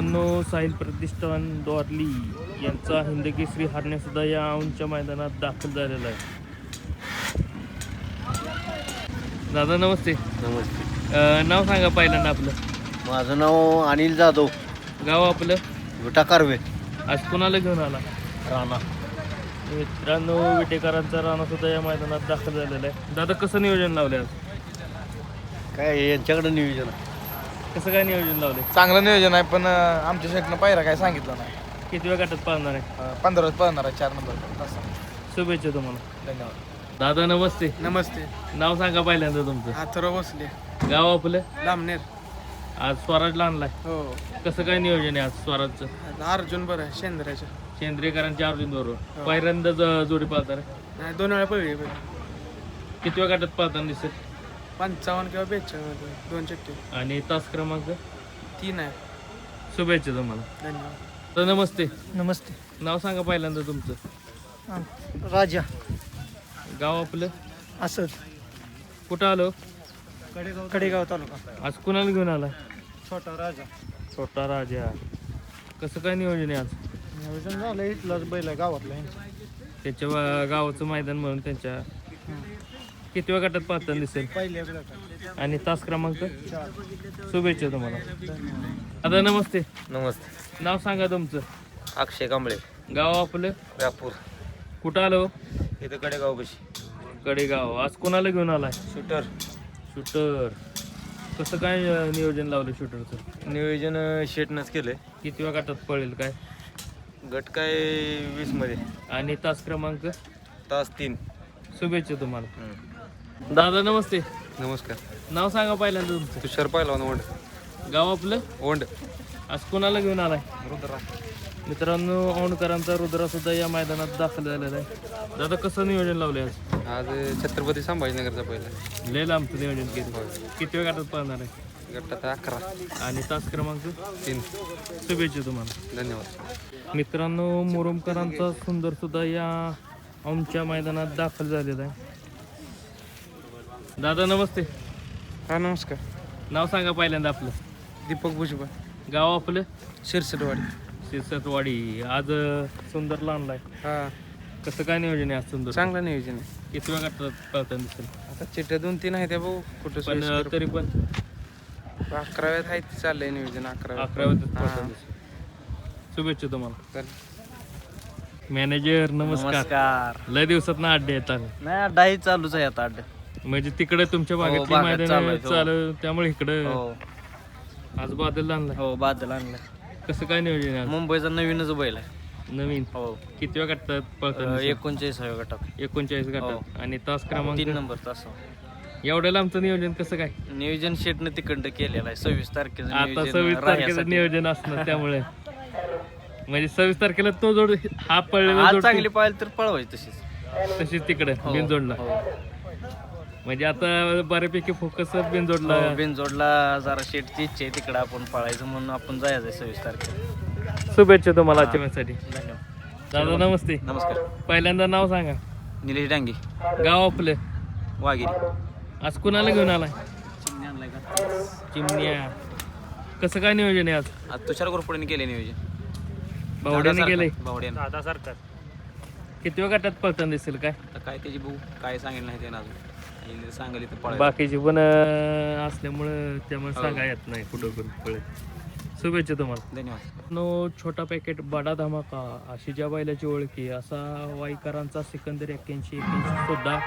मित्रांनो साहिल प्रतिष्ठान डॉर्ली यांचा हिंदकेसरी हारणे सुद्धा या औंधच्या मैदानात दाखल झालेला आहे. दादा नमस्ते. नमस्ते. अं, नाव सांगा पहिल्यांदा आपलं. माझं नाव अनिल जाधव. गाव आपलं? विटा कारवे. आज कुणाला घेऊन आला? राणा. मित्रांनो विटेकरांचा राणा सुद्धा या मैदानात दाखल झालेला आहे. दादा कसं नियोजन लावले आज? काय यांच्याकडे नियोजन आहे. कसं काय नियोजन लावले चांगलं नियोजन आहे पण अं, आमच्या साईडनं पायरा काय सांगितलं नाही. किती वेळ गटात पाहणार आहे? अं, पंधराच पळणार आहे चार नंबर तसं शुभेच्छा तुम्हाला. धन्यवाद. दादा नमस्ते. नमस्ते. नाव सांगा पहिल्यांदा तुमचं. हाथरो बसले गाव आपलं? लांबनेर आज स्वराजला आणलाय हो. कसं काय नियोजन आहे आज स्वराजचं? अर्जुन बरं आहे शेंद्राच्या सेंद्रियकरांच्या अर्जुन बरोबर. पहिल्यांदा ज- जोडी पाहणार नाही दोन वेळा पळली किती वेळ गटात पाहताना दिसेल पंचावन्न किंवा बेचाळीस दोन चिठ्ठी आणि तास क्रमांक? तीन आहे. शुभेच्छा तुम्हाला. धन्यवाद. तर नमस्ते. नमस्ते. नाव सांगा पहिल्यांदा तुमचं. राजा. गाव आपलं? असद. कुठं आलो? कडेगाव कडेगाव तालुका. आज कुणाला घेऊन आला? छोटा राजा. छोटा राजा. कसं काय नियोजन आहे आज? नियोजन झालं इथलाच बैल आहे गावातला त्याच्या वा- गावाचं मैदान म्हणून त्यांच्या किती वेळ गटात पाहताना दिसेल? पहिल्या आणि तास क्रमांक? शुभेच्छा तुम्हाला. आता नमस्ते. नमस्ते. नाव सांगा तुमचं. अक्षय कांबळे. गाव आपलं? व्यापूर कुठं आलो? इथं कडेगाव बशी. कडेगाव. आज कोणाला घेऊन आलाय? शूटर. शूटर. कसं काय अं, नियोजन लावलं शूटरचं? नियोजन शेटनंच केलंय. किती वेळ गटात पळेल काय? गट काय वीसमध्ये आणि तास क्रमांक? तास तीन. शुभेच्छा तुम्हाला. दादा नमस्ते. नमस्कार. नाव सांगा पहिल्यांदा तुमचं. तुषार पाहिला ओंड गाव आपलं? ओंड आज कोणाला घेऊन आलाय? रुद्रा मित्रांनो औंडकरांचा रुद्रा सुद्धा या मैदानात दाखल झालेला आहे. दादा कसं नियोजन लावले आज? आज छत्रपती संभाजीनगरचा पहिला. लय लांबचं नियोजन केलं. किती वेळ गटात पळणार आहे? गटात अकरा. आणि तास क्रमांक? तीन. शुभेच्छा तुम्हाला. धन्यवाद. मित्रांनो मुरुमकरांचा सुंदर सुद्धा या आमच्या मैदानात दाखल झालेला आहे. दादा नमस्ते. हा नमस्कार. नाव सांगा पहिल्यांदा आपलं. दीपक भुजबळ. गाव आपलं? शिरसटवाडी. शिरसटवाडी. आज अं, सुंदरला आणलाय हा. कसं काय नियोजन आहे आज सुंदर? चांगलं नियोजन आहे. किती वेळ पळताना दिसेल? आता चिठ्ठ्या दोन तीन आहेत त्या भाऊ कुठं पण अं. तरी पण. अकराव्यात आहे ते चाललंय नियोजन अकराव्यात. अकरा हा. शुभेच्छा तुम्हाला. मॅनेजर नमस्कार. नमस्कार. लय दिवसात ना अड्डे येतात. नाही अड्डाही चालूच आहे आता अड्डा म्हणजे तिकडे तुमच्या भागात मैदान चालू आहेत, हो. चालू त्यामुळे इकडे हो. आज बादल आणलाय हो बादल आणलं. कसं काय नियोजन आहे? मुंबईचा नवीनच बैल आहे. नवीन? हो. किती वेळ गटात पळताना अं, दिसेल? एकोणचाळीस गटात. एकोणचाळीस गटात. आणि तास क्रमांक? तीन नंबर तास. एवढ्या लांबचं नियोजन कसं काय? नियोजन शेटनं तिकडं केलेलं आहे. सव्वीस तारखेचं आता नियोजन सव्वीस तारखेचं. नियोजन असणार त्यामुळे. म्हणजे सव्वीस तारखेला तो जोड हा आज जोड चांगली पाहिली तर पळवायची तशीच. तशीच तिकडे हो, बिनजोडला. हो. म्हणजे आता बऱ्यापैकी फोकस बिनजोडला हो, बिनजोडला जरा शेटची इच्छा आहे तिकडं आपण पळायचं म्हणून आपण जायचं सव्वीस तारखेला. शुभेच्छा तुम्हाला आजच्या मॅचसाठी धन्यवाद. दादा नमस्ते. नमस्कार. पहिल्यांदा नाव सांगा. निलेश डांगे. गाव आपलं? वागिरी आज कुणाला घेऊन आलाय? चिमण्या कसं काय नियोजन आहे आज? आज तुषार गोरपडेने केले नियोजन. भावड्याने गेलंय भावड्याने. दादा सरकार. किती वेळ गटात पळताना दिसेल काय? आता काय त्याची भाऊ काय सांगितलं नाही त्यानं अजून. पळायचं बाकीची पण अं, असल्यामुळं त्यामुळे हो. सांगा येत नाही कुठं कुठं पळत शुभेच्छा तुम्हाला. धन्यवाद. नो छोटा पॅकेट बडा धमाका अशी ज्या बैलाची ओळखी असा वाईकरांचा सिकंदर एक्क्याऐंशी एक्क्याऐंशी सुद्धा.